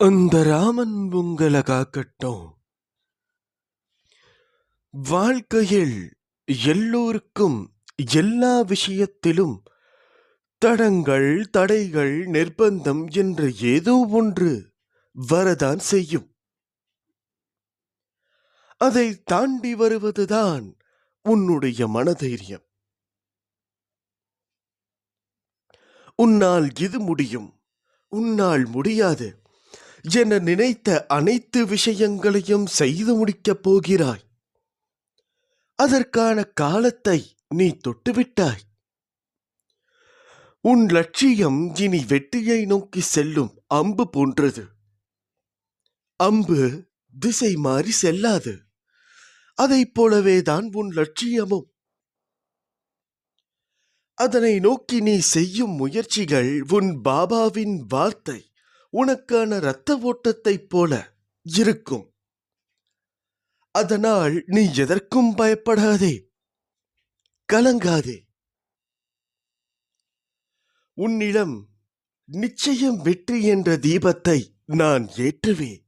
அந்த ராமன் உங்களை காக்கட்டும். வாழ்க்கையில் எல்லோருக்கும் எல்லா விஷயத்திலும் தடங்கள் தடைகள் நிர்பந்தம் என்று ஏதோ ஒன்று வரதான் செய்யும். அதை தாண்டி வருவதுதான் உன்னுடைய மனதைரியம். உன்னால் இது முடியும் உன்னால் முடியாது. என நினைத்த அனைத்து விஷயங்களையும் செய்து முடிக்கப் போகிறாய். அதற்கான காலத்தை நீ தொட்டுவிட்டாய். உன் லட்சியம் இனி வெற்றியை நோக்கி செல்லும் அம்பு போன்றது. அம்பு திசை மாறி செல்லாது. அதைப் போலவேதான் உன் லட்சியமும். அதனை நோக்கி நீ செய்யும் முயற்சிகள் உன் பாபாவின் வார்த்தை. உனக்கான இரத்த ஓட்டத்தைப் போல இருக்கும். அதனால் நீ எதற்கும் பயப்படாதே. கலங்காதே. உன்னிடம் நிச்சயம் வெற்றி என்ற தீபத்தை நான் ஏற்றுவேன்.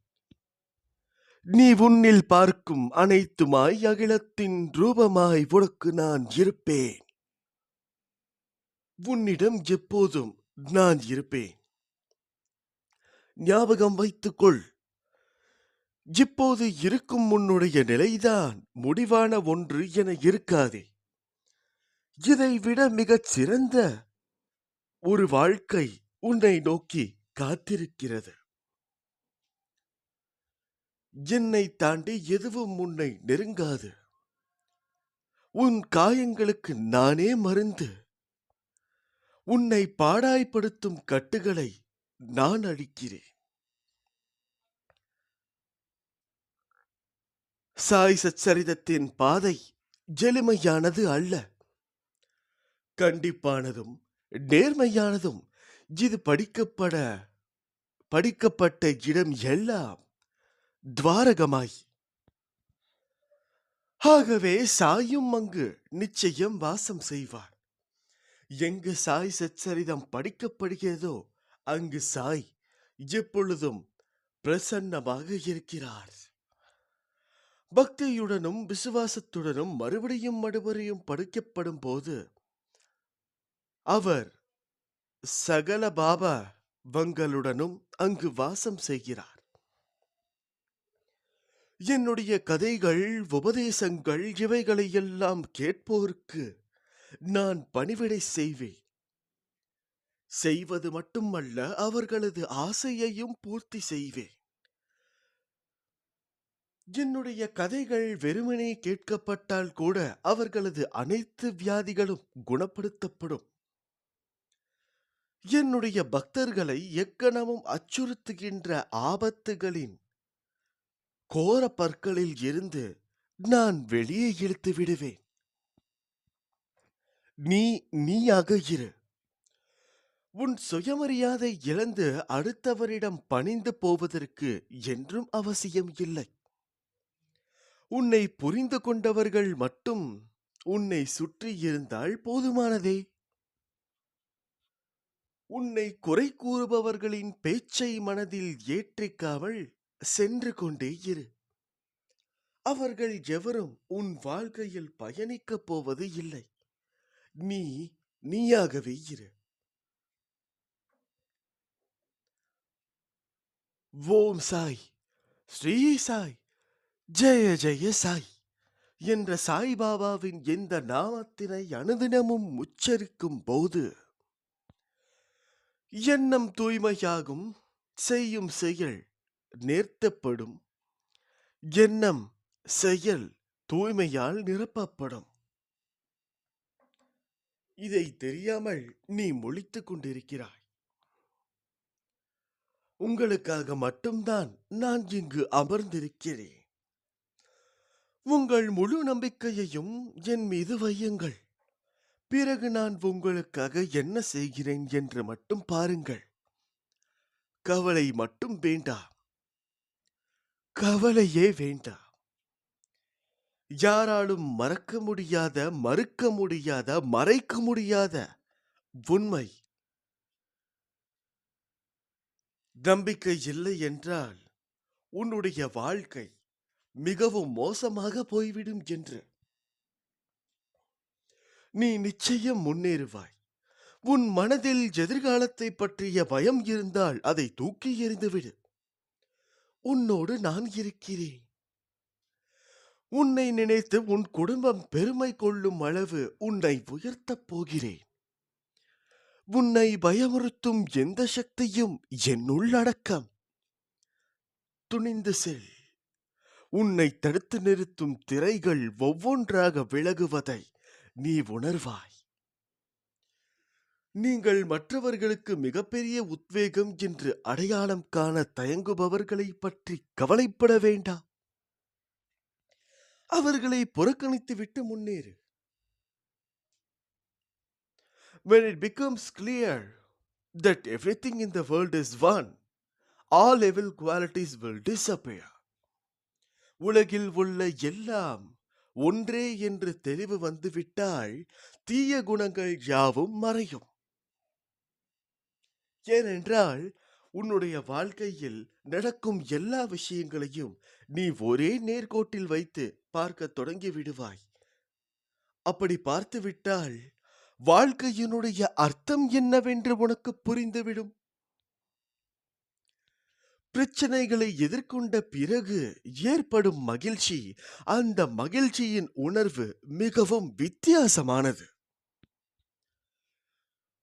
நீ உன்னில் பார்க்கும் அனைத்துமாய் அகிலத்தின் ரூபமாய் உனக்கு நான் இருப்பேன். உன்னிடம் எப்போதும் நான் இருப்பேன். ஞாபகம் வைத்துக்கொள். இப்போது இருக்கும் உன்னுடைய நிலைதான். முடிவான ஒன்று என இருக்காதே. இதைவிட மிகச் சிறந்த ஒரு வாழ்க்கை உன்னை நோக்கி காத்திருக்கிறது. என்னை தாண்டி எதுவும் உன்னை நெருங்காது. உன் காயங்களுக்கு நானே மருந்து. உன்னை பாடாய்ப்படுத்தும் கட்டுகளை நான் அழிக்கிறேன். சாய் சச்சரிதத்தின் பாதை எளிமையானது அல்ல. கண்டிப்பானதும் நேர்மையானதும் இது படிக்கப்பட படிக்கப்பட்ட இடம் எல்லாம் துவாரகமாய். ஆகவே சாயும் அங்கு நிச்சயம் வாசம் செய்வார். எங்கு சாய் சச்சரிதம் படிக்கப்படுகிறதோ அங்கு சாய் எப்பொழுதும் பிரசன்னமாக இருக்கிறார். பக்தியுடனும் விசுவாசத்துடனும் மறுபடியும் மறுபடியும் படுக்கப்படும் போது அவர் சகல பாபா வங்களுடனும் அங்கு வாசம் செய்கிறார். என்னுடைய கதைகள் உபதேசங்கள் இவைகளை எல்லாம் கேட்போருக்கு நான் பணிவிடை செய்வேன். செய்வது மட்டுமல்ல அவர்களது ஆசையையும் பூர்த்தி செய்வேன். என்னுடைய கதைகள் வெறுமனே கேட்கப்பட்டால் கூட அவர்களது அனைத்து வியாதிகளும் குணப்படுத்தப்படும். என்னுடைய பக்தர்களை எக்கணமும் அச்சுறுத்துகின்ற ஆபத்துகளின் கோர பற்களில் இருந்து நான் வெளியே இழுத்து விடுவேன். நீ நீயாக இரு. உன் சுயமரியாதை இழந்து அடுத்தவரிடம் பணிந்து போவதற்கு என்றும் அவசியம் இல்லை. உன்னை புரிந்து கொண்டவர்கள் மட்டும் உன்னை சுற்றி இருந்தால் போதுமானதே. உன்னை குறை கூறுபவர்களின் பேச்சை மனதில் ஏற்றிக்காமல் சென்று கொண்டே இரு. அவர்கள் எவரும் உன் வாழ்க்கையில் பயணிக்கப் போவது இல்லை. நீ நீயாகவே இரு. ஓம் சாய் ஸ்ரீ சாய் ஜெய ஜெய சாய் என்ற சாய்பாபாவின் எந்த நாமத்தினை அனுதினமும் உச்சரிக்கும் போது எண்ணம் தூய்மையாகும் செய்யும் செயல் நேர்த்தப்படும் எண்ணம் செயல் தூய்மையால் நிரப்பப்படும். இதை தெரியாமல் நீ முழித்துக் கொண்டிருக்கிறாய். உங்களுக்காக மட்டும்தான் நான் இங்கு அமர்ந்திருக்கிறேன். உங்கள் முழு நம்பிக்கையையும் என் மீது வையுங்கள். பிறகு நான் உங்களுக்காக என்ன செய்கிறேன் என்று மட்டும் பாருங்கள். கவலை மட்டும் வேண்டாம் கவலையே வேண்டாம் யாராலும் மறக்க முடியாத மறுக்க முடியாத மறைக்க முடியாத உண்மை. நம்பிக்கை இல்லை என்றால் உன்னுடைய வாழ்க்கை மிகவும் மோசமாக போய்விடும் என்று. நீ நிச்சயம் முன்னேறுவாய். உன் மனதில் எதிர்காலத்தை பற்றிய பயம் இருந்தால் அதை தூக்கி எறிந்துவிடு. உன்னோடு நான் இருக்கிறேன். உன்னை நினைத்து உன் குடும்பம் பெருமை கொள்ளும் அளவு உன்னை உயர்த்தப் போகிறேன். உன்னை பயமுறுத்தும் எந்த சக்தியும் என்னுள் அடக்கம் துணிந்து செல். உன்னை தடுத்து நிறுத்தும் திரைகள் ஒவ்வொன்றாக விலகுவதை நீ உணர்வாய். நீங்கள் மற்றவர்களுக்கு மிகப்பெரிய உத்வேகம் என்று அடையாளம் காண தயங்குபவர்களை பற்றி கவலைப்பட வேண்டாம். அவர்களை புறக்கணித்துவிட்டு முன்னேறு. When it becomes clear that everything in the world is one all evil qualities will disappear. உலகில் உள்ள எல்லாம் ஒன்றே என்று தெளிவு வந்துவிட்டால் தீய குணங்கள் யாவும் மறையும். ஏனென்றால் உன்னுடைய வாழ்க்கையில் நடக்கும் எல்லா விஷயங்களையும் நீ ஒரே நேர்கோட்டில் வைத்து பார்க்க தொடங்கி விடுவாய். அப்படி பார்த்துவிட்டால் வாழ்க்கையினுடைய அர்த்தம் என்னவென்று உனக்கு புரிந்துவிடும்? பிரச்சனைகளை எதிர்கொண்ட பிறகு ஏற்படும் மகிழ்ச்சி அந்த மகிழ்ச்சியின் உணர்வு மிகவும் வித்தியாசமானது.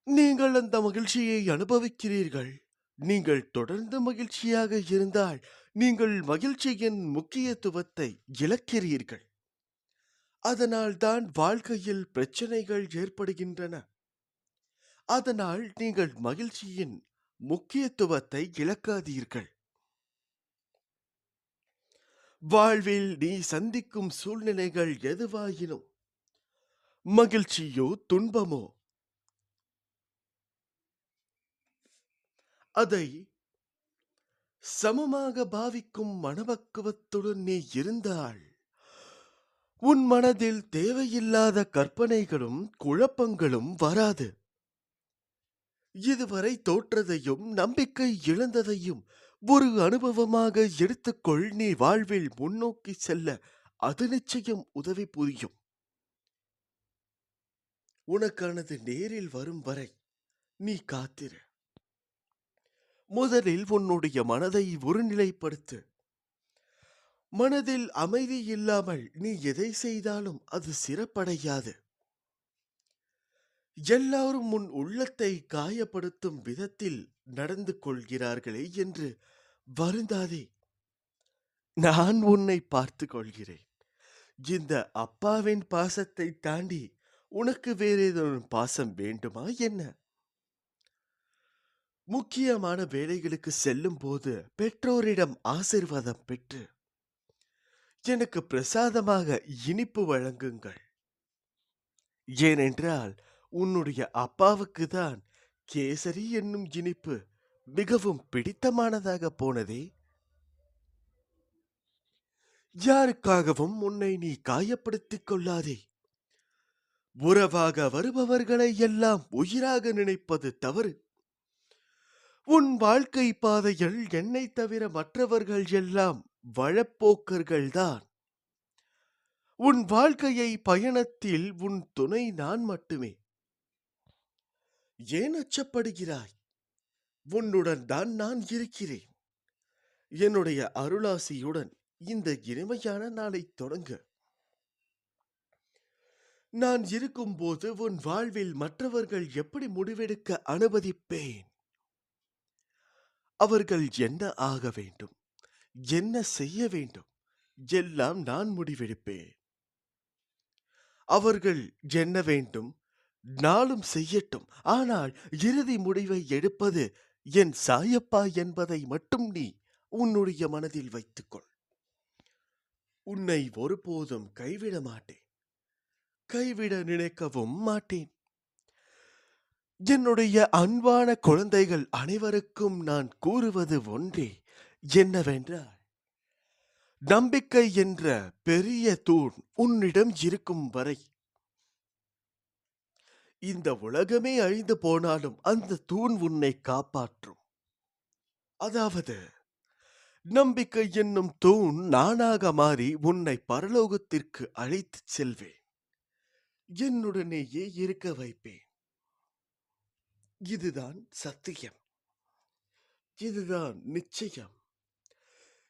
நீங்கள் அந்த மகிழ்ச்சியை அனுபவிக்கிறீர்கள். நீங்கள் தொடர்ந்து மகிழ்ச்சியாக இருந்தால் நீங்கள் மகிழ்ச்சியின் முக்கியத்துவத்தை இழக்கிறீர்கள். அதனால் தான் வாழ்க்கையில் பிரச்சனைகள் ஏற்படுகின்றன. அதனால் நீங்கள் மகிழ்ச்சியின் முக்கியத்துவத்தை இழக்காதீர்கள். வாழ்வில் நீ சந்திக்கும் சூழ்நிலைகள் எதுவாயினும் மகிழ்ச்சியோ துன்பமோ அதை சமமாக பாவிக்கும் மனபக்குவத்துடன் நீ இருந்தால் உன் மனதில் தேவையில்லாத கற்பனைகளும் குழப்பங்களும் வராது. இதுவரை தோற்றதையும் நம்பிக்கை இழந்ததையும் ஒரு அனுபவமாக எடுத்துக்கொள். நீ வாழ்வில் முன்னோக்கி செல்ல அது நிச்சயம் உதவி புரியும். உனக்கானது நேரில் வரும் வரை நீ காத்திரு. முதலில் உன்னுடைய மனதை ஒருநிலைப்படுத்து. மனதில் அமைதி இல்லாமல் நீ எதை செய்தாலும் அது சிறப்படையாது. எல்லாரும் உன் உள்ளத்தை காயப்படுத்தும் விதத்தில் நடந்து கொள்கிறார்களே என்று வருந்தாதே. நான் உன்னை பார்த்து கொள்கிறேன் இந்த அப்பாவின் பாசத்தை தாண்டி உனக்கு வேறு பாசம் வேண்டுமா என்ன? முக்கியமான வேலைகளுக்கு செல்லும் போது பெற்றோரிடம் ஆசிர்வாதம் பெற்று எனக்கு பிரசாதமாக இனிப்பு வழங்குங்கள். ஏனென்றால் உன்னுடைய அப்பாவுக்கு தான் கேசரி என்னும் இனிப்பு மிகவும் பிடித்தமானதாக போனதே. யாருக்காகவும் உன்னை நீ காயப்படுத்திக் கொள்ளாதே. உறவாக வருபவர்களை எல்லாம் உயிராக நினைப்பது தவறு. உன் வாழ்க்கை பாதையில் என்னை தவிர மற்றவர்கள் எல்லாம் வழப்போக்கர்கள்தான் உன் வாழ்க்கையை பயணத்தில் உன் துணை நான் மட்டுமே. ஏன் அச்சப்படுகிறாய்? உன்னுடன் தான் நான் இருக்கிறேன். என்னுடைய அருளாசியுடன் இந்த இனிமையான நாளை தொடங்க. நான் இருக்கும்போது உன் வாழ்வில் மற்றவர்கள் எப்படி முடிவெடுக்க அனுமதிப்பேன்? அவர்கள் என்ன ஆக வேண்டும்? என்ன செய்ய வேண்டும்? எல்லாம் நான் முடிவெடுப்பேன். அவர்கள் என்ன வேண்டும்? நாளும் செய்யட்டும். ஆனால் இறுதி முடிவை எடுப்பது என் சாயப்பா என்பதை மட்டும் நீ உன்னுடைய மனதில் வைத்துக்கொள். உன்னை ஒருபோதும் கைவிட மாட்டேன். கைவிட நினைக்கவும் மாட்டேன். என்னுடைய அன்பான குழந்தைகள் அனைவருக்கும் நான் கூறுவது ஒன்றே என்னவென்றால் நம்பிக்கை என்ற பெரிய தூண் உன்னிடம் இருக்கும் வரை இந்த உலகமே அழிந்து போனாலும் அந்த தூண் உன்னை காப்பாற்றும். அதாவது நம்பிக்கை என்னும் தூண் நானாக மாறி உன்னை பரலோகத்திற்கு அழைத்துச் செல்வேன். என்னுடனேயே இருக்க வைப்பேன். இதுதான் சத்தியம். இதுதான் நிச்சயம்.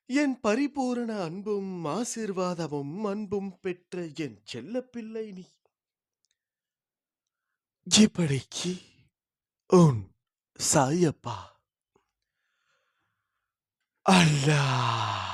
என் பரிபூரண அன்பும் ஆசீர்வாதமும் அன்பும் பெற்ற என் செல்லப்பிள்ளை நீ. இப்படிக்கு உன் சாயப்பா. அல்லா.